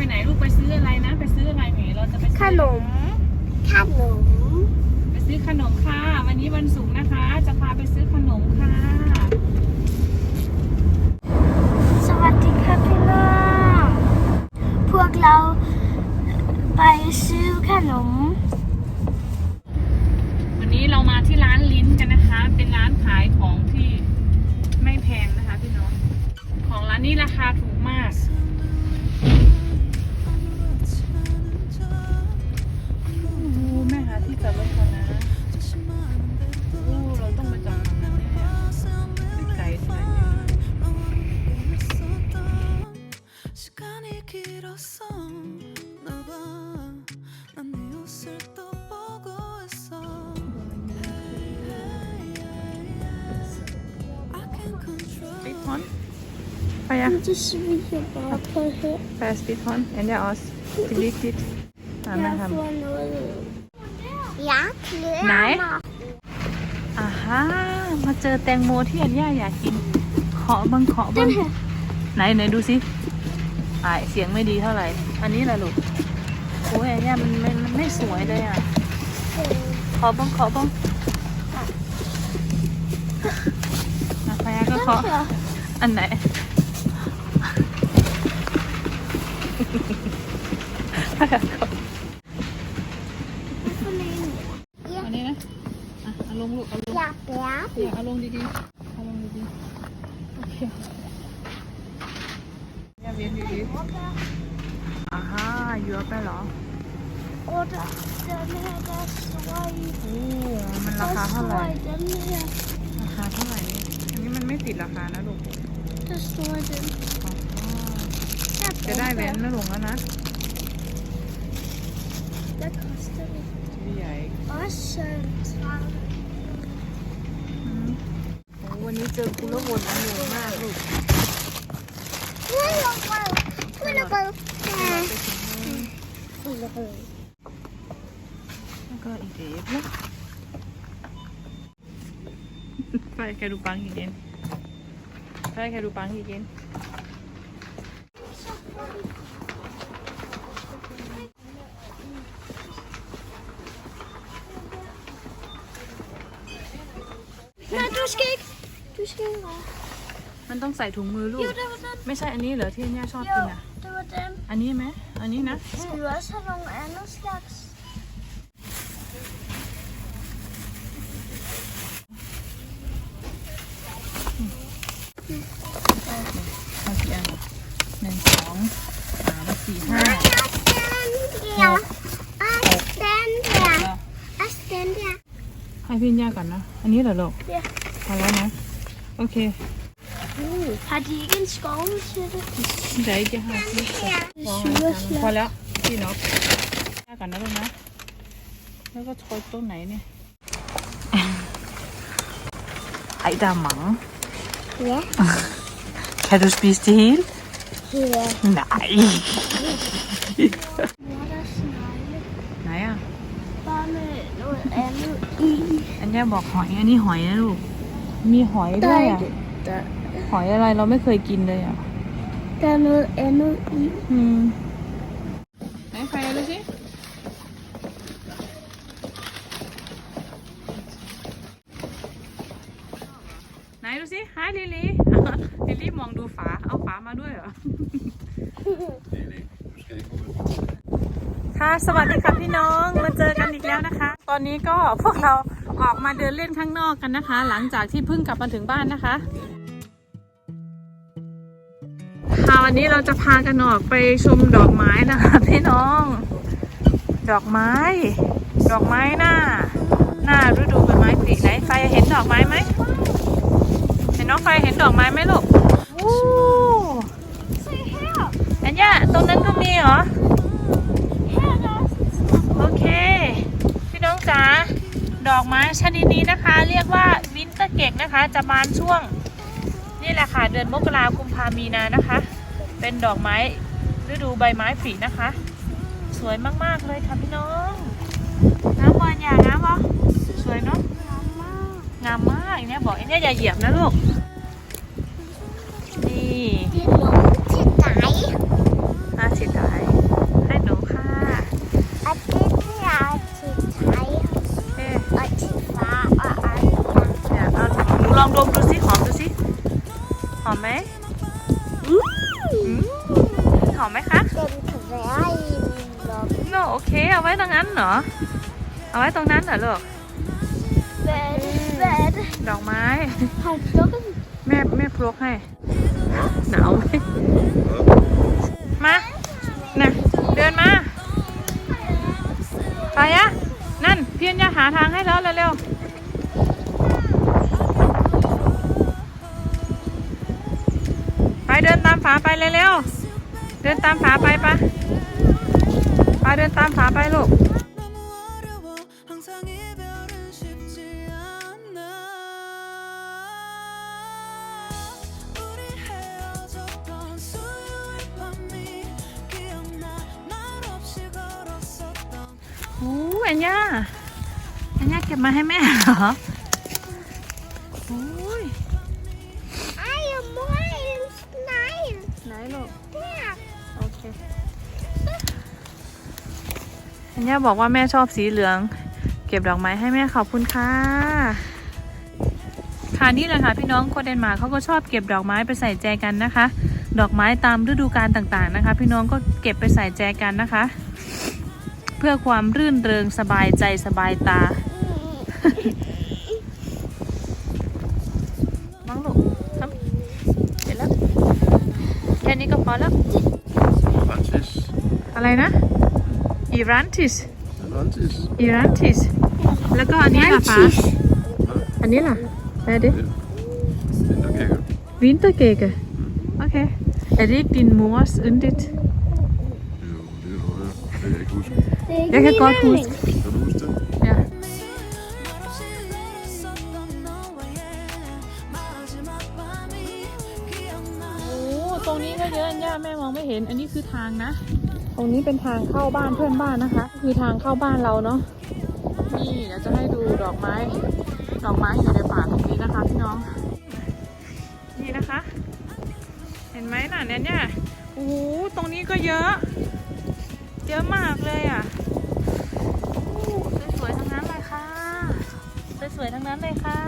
ไปไหนลูกไปซื้ออะไรนะ ไปซื้ออะไรหมีเราจะไปซื้อขนม ขนม ไปซื้อขนมค่ะ วันนี้วันศุกร์นะคะ จะพาไปซื้อขนมค่ะ สวัสดีค่ะพี่น้องพวกเราไปซื้อขนม วันนี้เรามาที่ร้านลิ้นกันนะคะ เป็นร้านขายของที่ไม่แพงนะคะพี่น้อง ของร้านนี้ราคาถูก ไปอะ Das ist wieder Bartpolhe. ไปสปีดฮอนเอ็นยาออสติลิกิตอ่านมาทำ Ja, Nein. อ่าฮะมาเจอแตงโมที่อันย่าอยากกินขอบังขอบังไหนไหนดูสิอ่าเสียงไม่ดีเท่าไหร่ อันนี้แหละลูกโอ้ยอันย่ามันมันมันไม่สวยเลยอะขอบังขอบังอะไปอะก็ขออันไหน ไป อะขออันนี้นะอะเอาลงลูกเอาลง Ja, ja. อยากเอาลงดีๆเอาลงดีๆโอเคอย่าเวียนดีๆอ่าฮะเยอะไปเหรอ Oder dann hätte das zwei. โอ้มันราคา Das เท่าไหร่ zwei, dann hier. ราคาเท่าไหร่นี่อันนี้มันไม่ติดราคานะลูก Das zwei, dann. อ๋อ Ja, จะได้แว้นนะลุงแล้วนะ Das kostet พี่ใหญ่ was schön. อืมโอ้ วันนี้เจอคุณละวนอันเยอะมากลูก Wundervoll. Wundervoll. ไปถึงนู่น Wundervoll. แล้วก็อีกเด็กนะไปแค่ดูปังอีกเกนไปแค่ดูปังอีกเกน Du skik. มันต้องใส่ถุงมือลูก Jo, det var den. ไม่ใช่อันนี้เหรอที่ย่าชอบกิน Jo, อะ det var den. อันนี้ไหมอันนี้นะ Skal du også have nogle andre slags? เอากี่อันหนึ่งสองสามสี่ห้า Den der. Og den der. Også den der. ให้พี่ย่าก่อนนะ อันนี้เหรอลูก Ja. พอแล้วนะ โอเค Uh, har de ikke en skovlsætte? เดี๋ยวจะหาที่ใส่วางไว้กันพอแล้วพี่นกย่าก่อนนะลูกนะแล้วก็โทรตรงไหนเนี่ยไอ้ดาหมัง Ja. Kan du spise det hele? Ja. Nej. Hvor er der snegle? ไหนอะ Bare med noget andet i. อันนี้บอกห มีหอยด้วยอะ Der, หอยอะไรเราไม่เคยกินเลยอะ der er noget andet i. อืมไหนใครดูสิไหนดูสิฮายลิลี่ลิลี่มองดูฝา เอาฝามาด้วยเหรอ ค่ะ สวัสดีค่ะพี่น้อง มาเจอกันอีกแล้วนะคะ ตอนนี้ก็พวกเรา ออกมาเดินเล่นข้างนอกกันนะคะ หลังจากที่เพิ่งกลับมาถึงบ้านนะคะค่ะวันนี้เราจะพากันออกไปชมดอกไม้นะคะพี่น้อง ดอกไม้ ดอกไม้หน้า หน้าฤดูใบไม้ผลิไหนไฟเห็นดอกไม้ไหมเห็นน้องไฟเห็นดอกไม้ไหมลูกอู้ยอันย่าตรงนั้นก็มีเหรอ Her er der også. โอเค พี่น้องจ๋าด อกไม้ชนิดนี้นะคะ เรียกว่าวินเตอร์เก็กนะคะ จะบานช่วงนี่แหละค่ะ เดือนมกราคมกุมภามีนานะคะ เป็นดอกไม้ฤดูใบไม้ผลินะคะ สวยมากๆเลยค่ะพี่น้องน้ำบอลอย่างน้ำบอสวยเนาะงามมากเนี่ยบอกไอ้เนี่ยอย่าเหยียบนะลูกนี่ ตรงนั้นเหรอ เอาไว้ตรงนั้นเหรอลูก bed bed ดอกไม้ Har klokken แม่แม่พลกให้ หนาวไหมมาน่ะเดินมา ไปอะนั่นเพียนยาหาทางให้แล้วเร็วๆไปเดินตามฝาไปเร็วๆเดินตามฝาไปปะาเดินตามขาไปลูกโอ้อันย่าอันย่าเก็บมาให้แม่เหรออุ้ย I am mine. Nine. Nine. Okay. อเคอันย่าบอกว่าแม่ชอบสีเหลือง เก็บดอกไม้ให้แม่ขอบคุณค่ะ ค่ะนี่แหละค่ะพี่น้องคนเดนมาร์กเขาก็ชอบเก็บดอกไม้ไปใส่แจกันนะคะ ดอกไม้ตามฤดูกาลต่างๆนะคะ พี่น้องก็เก็บไปใส่แจกันนะคะ เพื่อความรื่นเริงสบายใจสบายตามั้งลูกทำเสร็จแล้ว แค่นี้ก็พอแล้ว Atlantis. อะไรนะ อีรันติส Rantis. อีรันติส แล้วก็อันนี้ล่ะป้า อันนี้ล่ะแปลดิ Vinterkegel. Vintergække. Okay. Er det ikke din mors yndigt? Jo, det er noget, jeg kan jeg ikke huske. Jeg kan godt huske. Kan du huske det? Ja. Oh, ตรงนี้ก็เยอะย่าแม่มองไม่เห็น อันนี้คือทางนะ รงนี้เป็นทางเข้าบ้านเพื่อนบ้านนะคะ คือทางเข้าบ้านเราเนาะนี่เดี๋ยวจะให้ดูดอกไม้ ดอกไม้อยู่ในป่าตรงนี้นะคะพี่น้อง นี่นะคะ เห็นไหมน่ะเนี่ยเนี่ยโอ้โหตรงนี้ก็เยอะ เยอะมากเลยอะสวยๆทั้งนั้นเลยค่ะ สวยๆทั้งนั้นเลยค่ะ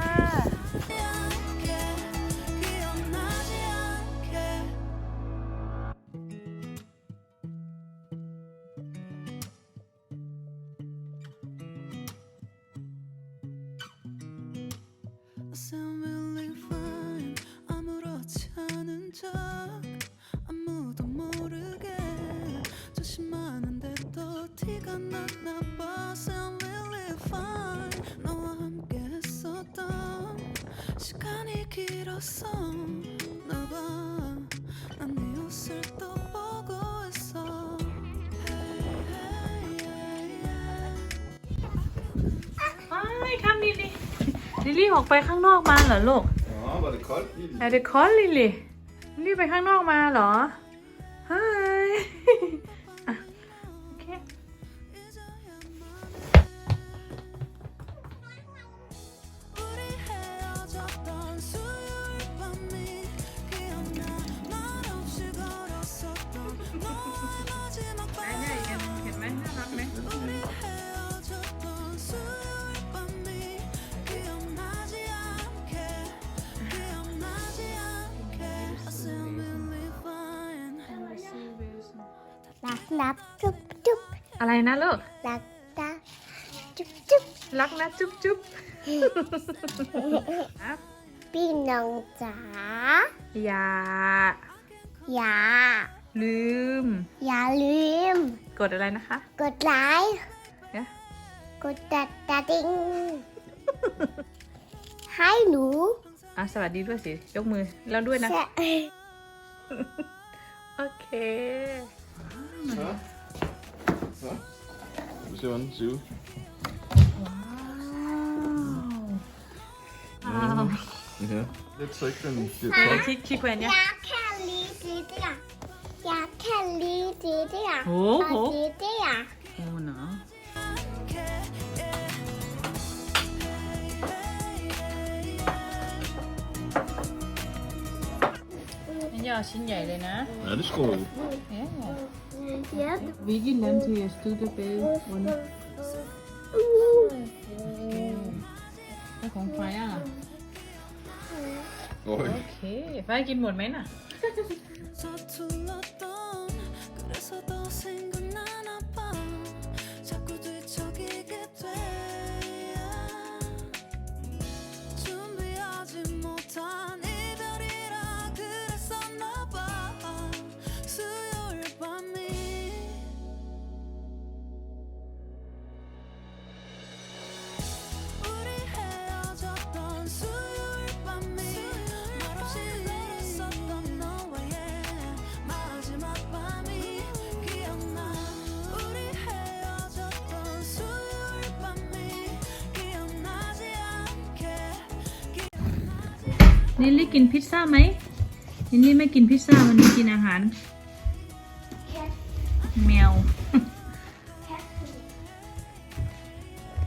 길었어 나봐난 네 옷을 또 보고 있어 Hey, hey, hey, hey. ไม่ทำลิลี่ลิลี่ออกไปข้างนอกมาเหรอลูก Ja, var det koldt? Lille? แต่เด็กคอนลิลี่ลิลี่ไปข้างนอกมาเหรอ รักนับจุ๊บจุ๊บอะไรนะลูก รักนับจุ๊บจุ๊บรักนะจุ๊บจุ๊บครับพี่น้องจ๋าอย่า อย่า ลืม อย่าลืม กดอะไรนะคะ กดไลค์เนี่ยกดตัดตาดิ้งให้หนูอะสวัสดีด้วยสิ ยกมือแล้วด้วยนะแชะโอเค Vi ser, hvordan den ser ud. ว้าว Ja. Lidt så ikke den bliver ไหน kold. คิดคิดแวนเนี่ยอยากแ ค่ลีดีเดียอยากแค่ลีดีเดีย โอ้โห ดีเดีย โอ้เนาะ นี่ยอชิ้นใหญ่เลยนะ Ja, det skruer ud. เอ๊ะ เย็บ Hvilket land til at støtte bag under เป็นของไฟอ่ะ Oj. โอเค ไฟกินหมดไหมน่ะ ลิลลี่กินพิซซ่าไหมลิลลี่ไม่กินพิซซ่าวันนี้กินอาหาร cat แมว cat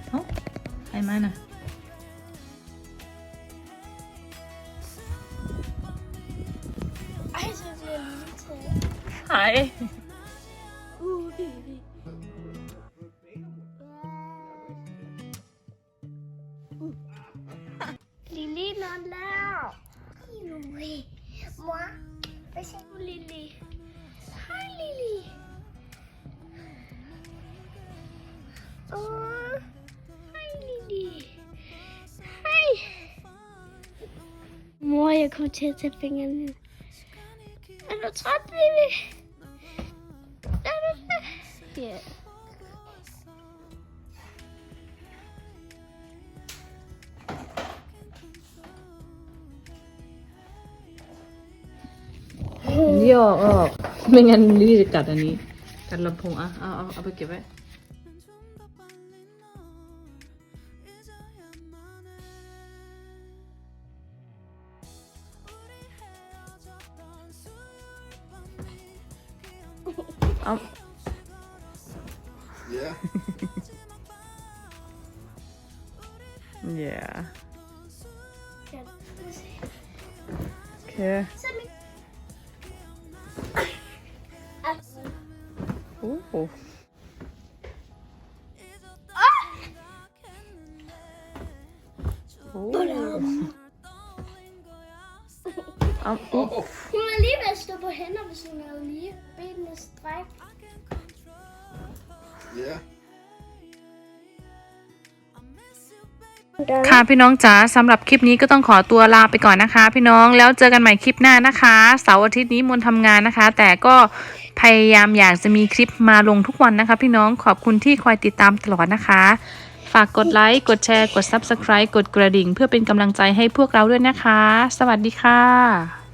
เอ้าใครมาน่ะ I synes Mor, jeg kommer til at tage fingrene ned. Er du træt, Lili? Er du det? Ja. Lily ออกออกไม่งั้นลิล โอ้โหโอ้เอา Oh. hun er lige ved at stå på hænder, hvis hun havde lige benene stræk. Yeah. ค่ะพี่น้องจ๋าสำหรับคลิปนี้ก็ต้องขอตัวลาไปก่อนนะคะ พี่น้องแล้วเจอกันใหม่คลิปหน้านะคะเสาร์อาทิตย์นี้มนทำงานนะคะ แต่ก็ พยายามอยากจะมีคลิปมาลงทุกวันนะคะ พี่น้องขอบคุณที่คอยติดตามตลอดนะคะ ฝากกดไลค์ กดแชร์ กด Subscribe กดกระดิ่ง เพื่อเป็นกำลังใจให้พวกเราด้วยนะคะ สวัสดีค่ะ